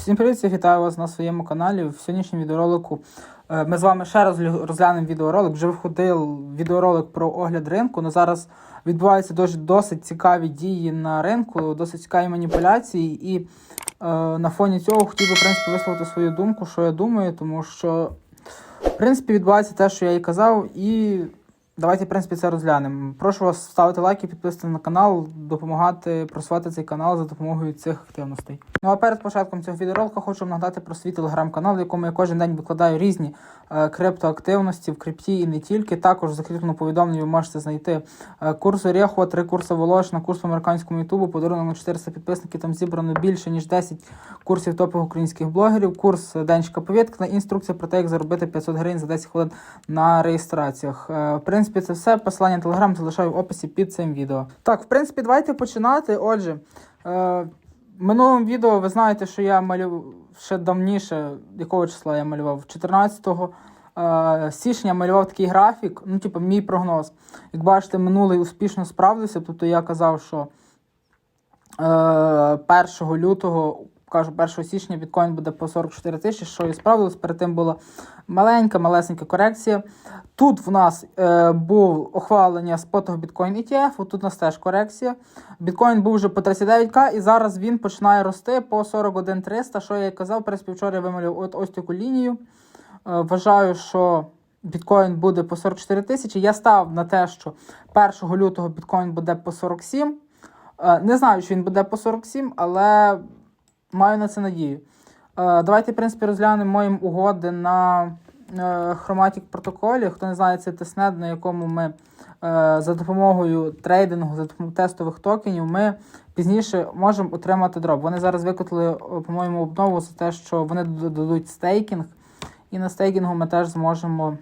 Всім привіт, всіх вітаю вас на своєму каналі. В сьогоднішньому відеоролику е, ми з вами ще раз розглянемо відеоролик. Вже виходив відеоролик про огляд ринку. але зараз відбуваються досить цікаві дії на ринку, досить цікаві маніпуляції. І е, на фоні цього хотів би в принципі, висловити свою думку, що я думаю, тому що в принципі відбувається те, що я і казав, і давайте в принципі це розглянемо. Прошу вас ставити лайки, підписувати на канал, допомагати просувати цей канал за допомогою цих активностей. Ну а перед початком цього відеоролика хочу вам нагадати про свій телеграм-канал, в якому я кожен день викладаю різні е, криптоактивності в крипті і не тільки. Також в закріпленому повідомленні ви можете знайти е, курс Орехова, три курси Волошина, курс по американському ютубу, подарунок на 400 підписників. Там зібрано більше ніж 10 курсів топових українських блогерів. Курс Денчика Повідка, інструкція про те, як заробити 500 гривень за 10 хвилин на реєстраціях. Е, В принципі, це все. Посилання на телеграм залишаю в описі під цим відео. Так, в принципі, давайте починати. Отже, е, в минулому відео ви знаєте, що я малював ще давніше, якого числа я малював? 14 е, січня малював такий графік, ну, типу, мій прогноз. Як бачите, минулий успішно справдився. Тобто я казав, що е, 1 лютого, кажу, 1 січня біткоін буде по 44 тисячі, що і справдилось. Перед тим була маленька, малесенька корекція. Тут в нас е, був ухвалення спотового біткоін ETF, тут у нас теж корекція. Біткоін був вже по 39к, і зараз він починає рости по 41 300, що я і казав, принципі, вчора я вималював от ось таку лінію. Е, вважаю, що біткоін буде по 44 тисячі. Я став на те, що 1 лютого біткоін буде по 47. Е, Не знаю, чи він буде по 47, але маю на це надію. Е, Давайте, в принципі, розглянемо мої угоди на е, Chromatic протоколі. Хто не знає, це тестнет, на якому ми е, за допомогою трейдингу, за допомогою тестових токенів, ми пізніше можемо отримати дроп. Вони зараз викотили, е, по-моєму, обнову за те, що вони д- дадуть стейкінг, і на стейкінгу ми теж зможемо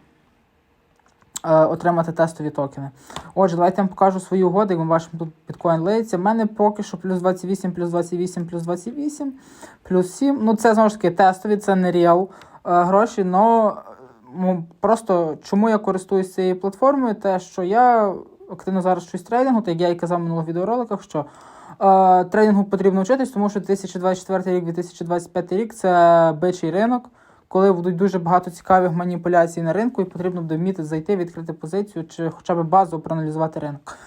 е, отримати тестові токени. Отже, давайте я вам покажу свої угоди. Як ми бачимо, тут біткоін лиється. У мене поки що плюс 28, плюс 28, плюс 28, плюс 7. Ну, це знову ж таки тестові, це не реал е, гроші. Но просто чому я користуюсь цією платформою? Те, що я активно зараз щось трейдингу, так як я і казав в минулих відеороликах, що е, трейдингу потрібно вчитись, тому що 2024 рік, 2025 рік це бичий ринок коли будуть дуже багато цікавих маніпуляцій на ринку, і потрібно буде вміти зайти, відкрити позицію чи хоча б базово проаналізувати ринок.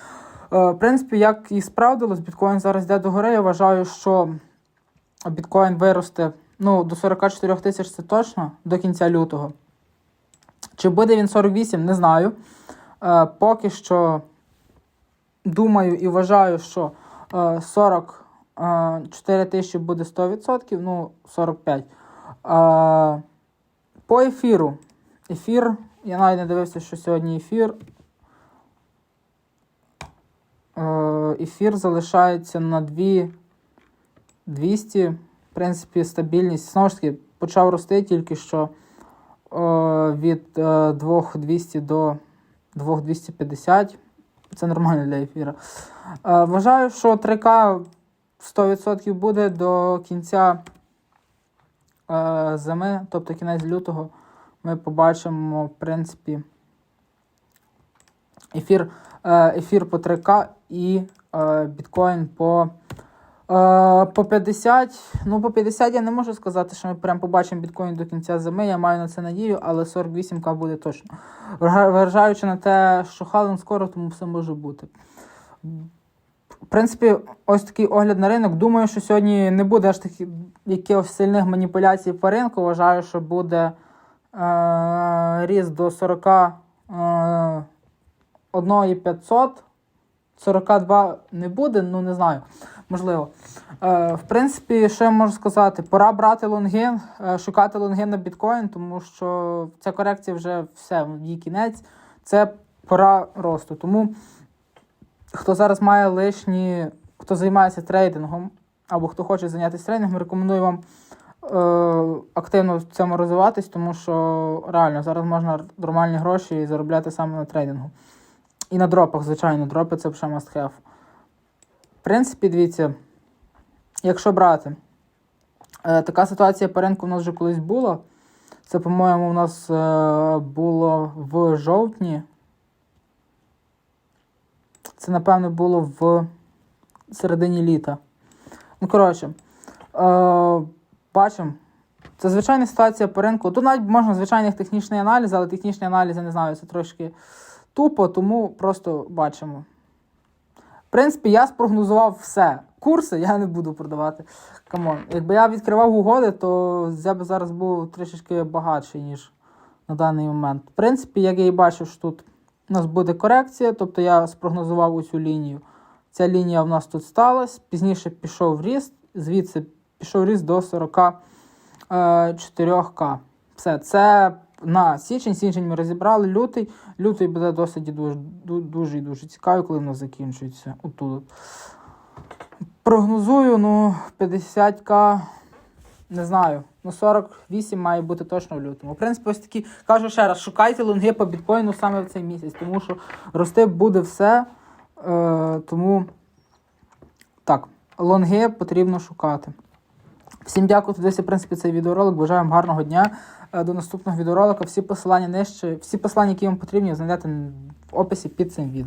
Е, В принципі, як і справдилось, біткоін зараз йде до гори. Я вважаю, що біткоін виросте ну, до 44 тисяч це точно до кінця лютого. Чи буде він 48, не знаю. Е, Поки що думаю і вважаю, що е, 44 тисячі буде 100%, ну 45. Е, по ефіру. Ефір. Я навіть не дивився, що сьогодні ефір. Е, Ефір залишається на 2 200. В принципі, стабільність. Знову ж таки, почав рости тільки що е, від е, 2200 до 2250. Це нормально для ефіра. Е, Вважаю, що 3К 100% буде до кінця е, зими, тобто кінець лютого, ми побачимо, в принципі, ефір, е, ефір по 3К і е, біткоін по, е, по 50. Ну, по 50 я не можу сказати, що ми прям побачимо біткоін до кінця зими. Я маю на це надію, але 48К буде точно. Вважаючи на те, що хален скоро, тому все може бути. В принципі, ось такий огляд на ринок. Думаю, що сьогодні не буде аж таких якихось сильних маніпуляцій по ринку. Вважаю, що буде е, ріст до 40 е, 1,500. 42 не буде, ну не знаю. Можливо. Е, в принципі, що я можу сказати? Пора брати лонги, е, шукати лонги на біткоін, тому що ця корекція вже все, її кінець. Це пора росту. Тому хто зараз має лишні, хто займається трейдингом, або хто хоче зайнятися трейдингом, рекомендую вам е, активно в цьому розвиватись, тому що реально зараз можна нормальні гроші заробляти саме на трейдингу. І на дропах, звичайно, дропи це вже must have. В принципі, дивіться, якщо брати, е, така ситуація по ринку в нас вже колись була. Це, по-моєму, у нас е, було в жовтні. Це, напевно, було в середині літа. Ну, коротше, е, Бачимо. Це звичайна ситуація по ринку. Тут навіть можна звичайний технічний аналіз, але технічний аналіз, я не знаю, це трошки тупо, тому просто бачимо. В принципі, я спрогнозував все. Курси я не буду продавати. Камон. Якби я відкривав угоди, то я б зараз був трішечки багатший, ніж на даний момент. В принципі, як я і бачив, що тут у нас буде корекція, тобто я спрогнозував оцю лінію. Ця лінія в нас тут сталася, пізніше пішов ріст, звідси пішов ріст до 44к. Все, це на січень. Січень ми розібрали лютий. Лютий буде досить дуже, ду- дуже дуже цікавий, коли воно закінчується. Отут. Прогнозую, ну, 50к, не знаю. Ну, 48 має бути точно в лютому. В принципі, ось такі, кажу ще раз, шукайте лонги по біткоїну саме в цей місяць, тому що рости буде все. Е, тому так, лонги потрібно шукати. Всім дякую, хто в принципі, цей відеоролик. Бажаю вам гарного дня. Е, До наступного відеоролика. Всі посилання нижче, всі посилання, які вам потрібні, знайдете в описі під цим відео.